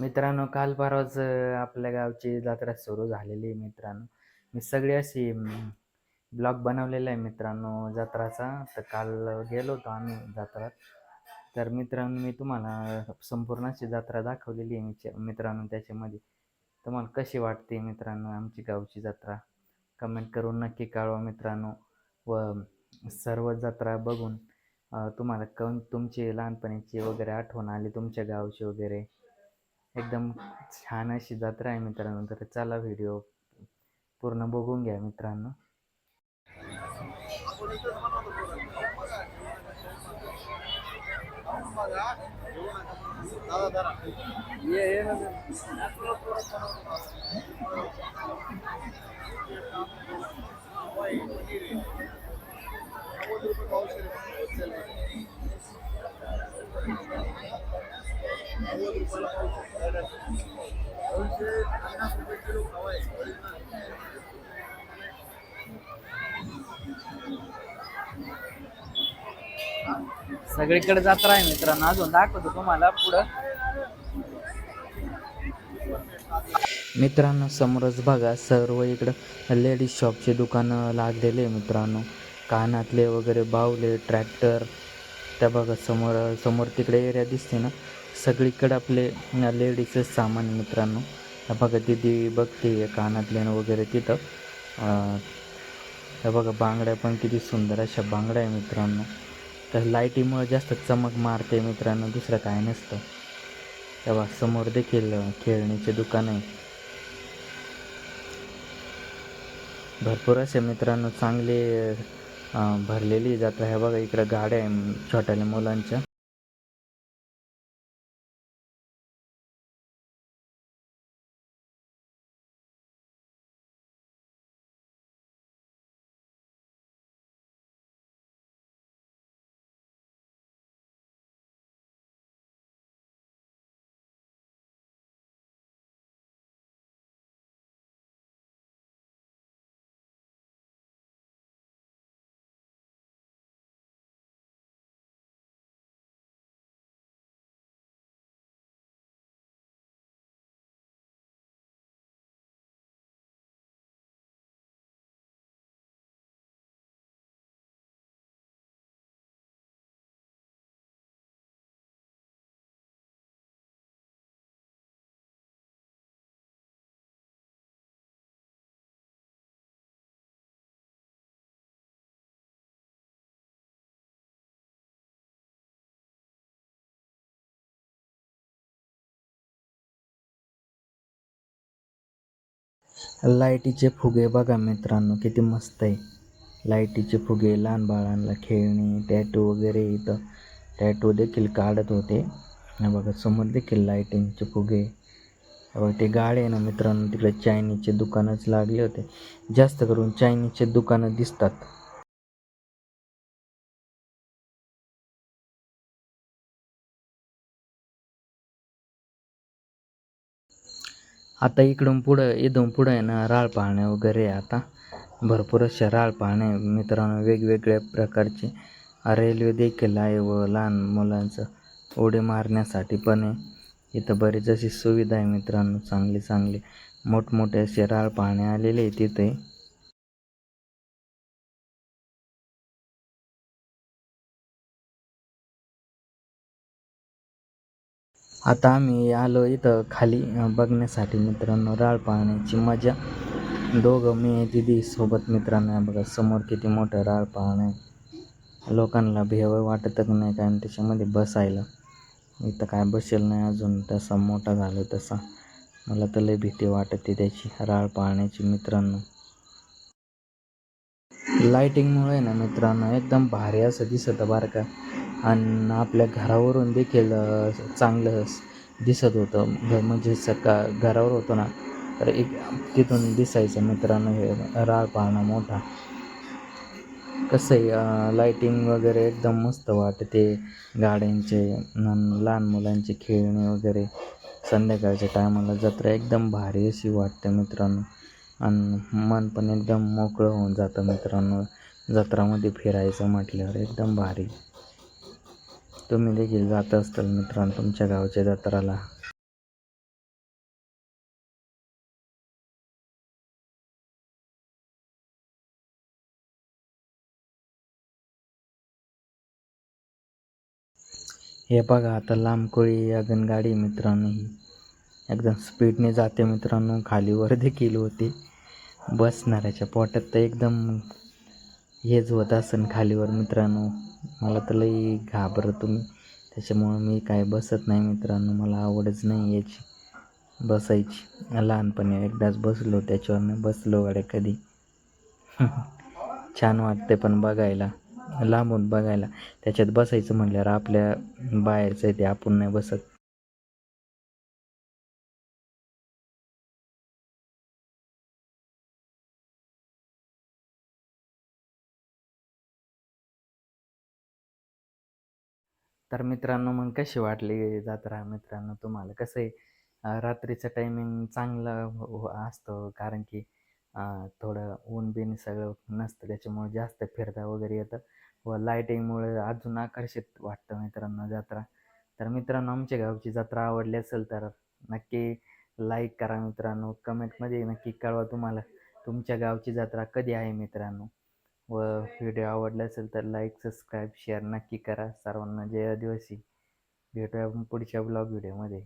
मित्रांनो काल परवाच आपल्या गावची जत्रा सुरू झालेली आहे मित्रांनो. मी सगळी अशी ब्लॉग बनवलेला आहे मित्रांनो जत्राचा. तर काल गेलो होतो आम्ही जत्रात. तर मित्रांनो मी तुम्हाला संपूर्ण अशी जत्रा दाखवलेली आहे मित्रांनो त्याच्यामध्ये. तुम्हाला कशी वाटते मित्रांनो आमची गावची जत्रा? कमेंट करून नक्की कळवा मित्रांनो. व सर्व जत्रा बघून तुम्हाला कम तुमची लहानपणीची वगैरे आठवण आली तुमच्या गावची वगैरे? एकदम छान अशी जत्रा आहे मित्रांनो तर चला व्हिडिओ पूर्ण बघून घ्या मित्रांनो. सगळीकडे जात्रा आहे मित्रांनो. अजून दाखवतो तुम्हाला पुढं. मित्रांनो समोरच बघा सर्व इकडं लेडीज शॉपचे दुकानं लागलेले आहे मित्रांनो. कानातले वगैरे बावले ट्रॅक्टर त्या बघा समोर समोर तिकडे एरिया दिसते ना. सगळीकडे आपले लेडीजच सामान मित्रांनो. त्या बघा दिदी बघते कानातले वगैरे तिथं. त्या बघा बांगड्या पण किती सुंदर अशा बांगड्या आहे मित्रांनो. तर लाईटीमुळे जास्त चमक मारते मित्रांनो दुसरं काय नसतं. तेव्हा समोर देखील खेळणीचे दुकान आहे. भरपूर असे मित्रांनो चांगले भरलेली जात्रा हे बघा इकडं गाड्या आहे छोट्याल्या मुलांच्या. लाईटीचे फुगे बघा मित्रांनो किती मस्त आहे. लाईटीचे फुगे लहान बाळांना खेळणे टॅटू वगैरे इथं. टॅटू देखील काढत होते. बघा समोर देखील लाईटिंगचे फुगे. बघा ते गाडे आहे ना मित्रांनो तिकडे चायनीजचे दुकानच लागले होते. जास्त करून चायनीजचे दुकानं दिसतात. आता इकडून पुढं इथून पुढं आहे ना राळ पाळणे वगैरे आहे आता. भरपूर अशा राळ पाळणे मित्रांनो वेगवेगळ्या प्रकारचे रेल्वे देखील आहे व लहान मुलांचं उडी मारण्यासाठी पण आहे. इथं बरीच अशी सुविधा आहे मित्रांनो चांगली चांगली. मोठमोठे असे राळ पाळणे आलेले आहे तिथे आता आम्ही आलो इथं खाली बघण्यासाठी मित्रांनो राळ पाळण्याची मजा. दोघं मी दिदी सोबत मित्रांनो आहे बघा समोर किती मोठं राळ पाळणं आहे. लोकांना भेव वाटतच नाही कारण त्याच्यामध्ये बसायला. इथं काय बसेल नाही अजून तसा मोठा झालो तसा. मला तर लय भीती वाटते त्याची राळ पाळण्याची मित्रांनो. लाईटिंगमुळे ना मित्रांनो एकदम भारी असं दिसतं बरं का. आणि आपल्या घरावरून देखील चांगलं दिसत होतं. घ- म्हणजे सका घरावर होतं ना तर एक तिथून दिसायचं मित्रांनो हे राळ पाळणा मोठा. कसं आहे लाईटिंग वगैरे एकदम मस्त वाटते गाड्यांचे न- लहान मुलांचे खेळणे वगैरे. संध्याकाळच्या टायमाला जत्रा एकदम भारी अशी वाटते मित्रांनो. आणि मन पण एकदम मोकळं होऊन जातं मित्रांनो. जत्रामध्ये फिरायचं म्हटल्यावर एकदम भारी. तुम्ही देखील जात असाल मित्रांनो तुमच्या गावच्या जत्राला. हे बघा आता लांब कोळी अगनगाडी मित्रांनो ही. एकदम स्पीडने जाते मित्रांनो खालीवर देखील होती. बसणाऱ्याच्या पोटात तर एकदम हेच होत असन खालीवर मित्रांनो. मला तर लई घाबरतो मी त्याच्यामुळं मी काय बसत नाही मित्रांनो. मला आवडच नाही याची बसायची. लहानपणी एकदाच बसलो. त्याच्यावर बसलो गाड्या कधी. छान वाटते पण बघायला. लांबून बघायला. त्याच्यात बसायचं म्हणल्यावर आपल्या बाहेरचं आहे ते आपण नाही बसत. तर मित्रांनो मग कशी वाटली जत्रा? मित्रांनो तुम्हाला कसं आहे? रात्रीचं टायमिंग चांगलं हो, हो- असतं कारण की थोडं ऊन बिन सगळं नसतं त्याच्यामुळे जास्त फिरता वगैरे येतं व लाईटिंगमुळे अजून आकर्षित वाटतं मित्रांनो जत्रा. तर मित्रांनो आमच्या गावची जत्रा आवडली असेल तर नक्की लाईक करा मित्रांनो. कमेंटमध्ये नक्की कळवा तुम्हाला तुमच्या गावची जत्रा कधी आहे मित्रांनो? व व्हिडिओ आवडला असेल तर लाईक सबस्क्राईब शेअर नक्की करा. सर्वांना जय आदिवासी. भेटूया आपण पुढच्या ब्लॉग व्हिडिओमध्ये